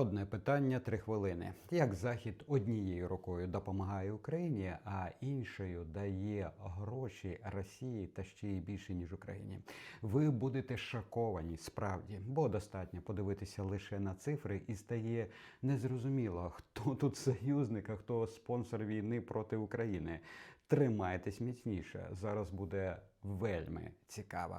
Одне питання, три хвилини. Як Захід однією рукою допомагає Україні, а іншою дає гроші Росії та ще й більше ніж Україні? Ви будете шоковані справді, бо достатньо подивитися лише на цифри і стає незрозуміло, хто тут союзник, а хто спонсор війни проти України. Тримайтесь міцніше. Зараз буде вельми цікаво.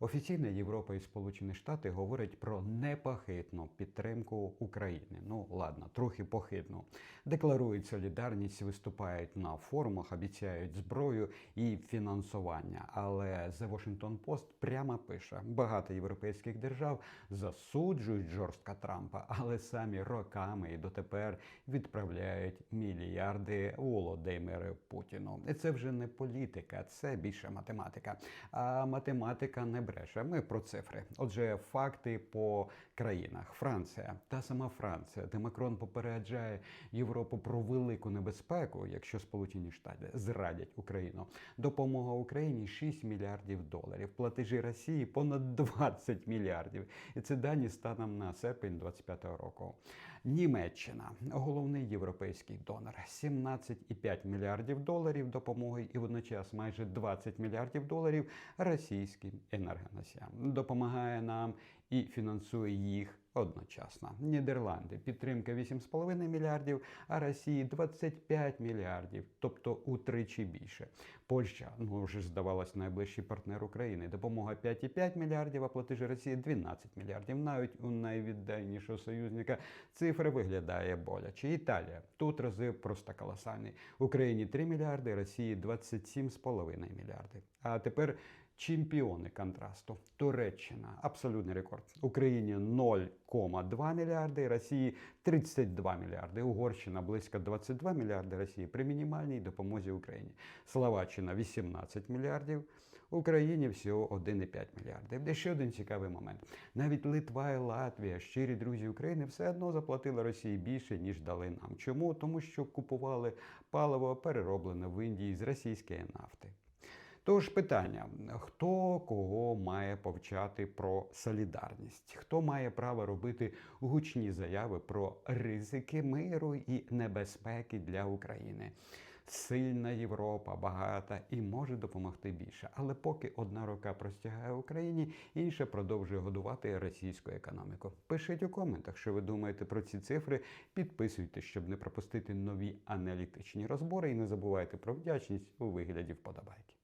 Офіційна Європа і Сполучені Штати говорять про непохитну підтримку України. Ну ладно, трохи похитну. Декларують солідарність, виступають на форумах, обіцяють зброю і фінансування. Але The Washington Post прямо пише: багато європейських держав засуджують жорстко Трампа, але самі роками і дотепер відправляють мільярди Володимиру Путіну. І це вже не політика, це більше математика. А математика не бреше. Ми про цифри. Отже, факти по країнах. Франція, та сама Франція, де Макрон попереджає Європу про велику небезпеку, якщо Сполучені Штати зрадять Україну. Допомога Україні 6 мільярдів доларів. Платежі Росії понад 20 мільярдів. І це дані станом на серпень 25-го року. Німеччина, головний європейський донор, 17,5 мільярдів доларів допомоги і водночас майже 20 мільярдів доларів російським енергоносіям. Допомагає нам і фінансує їх одночасно. Нідерланди підтримка 8,5 мільярдів, а Росії 25 мільярдів, тобто утричі більше. Польща, ну вже здавалось, найближчий партнер України. Допомога 5,5 мільярдів, а платежі Росії 12 мільярдів. Навіть у найвіддайнішого союзника цифра виглядає боляче. Італія тут рази просто колосальний. Україні 3 мільярди, Росії 27,5 мільярди. А тепер чемпіони контрасту. Туреччина абсолютний рекорд. Україні 0,2 мільярди, Росії 32 мільярди. Угорщина близько 22 мільярди Росії при мінімальній допомозі Україні. Словаччина 18 мільярдів. Україні всього 1,5 мільярдів. Де ще один цікавий момент. Навіть Литва і Латвія, щирі друзі України, все одно заплатили Росії більше, ніж дали нам. Чому? Тому що купували паливо перероблене в Індії з російської нафти. Тож питання: хто кого має повчати про солідарність? Хто має право робити гучні заяви про ризики миру і небезпеки для України? Сильна Європа, багата і може допомогти більше. Але поки одна рука простягає Україні, інша продовжує годувати російську економіку. Пишіть у коментах, що ви думаєте про ці цифри. Підписуйтесь, щоб не пропустити нові аналітичні розбори, і не забувайте про вдячність у вигляді вподобайки.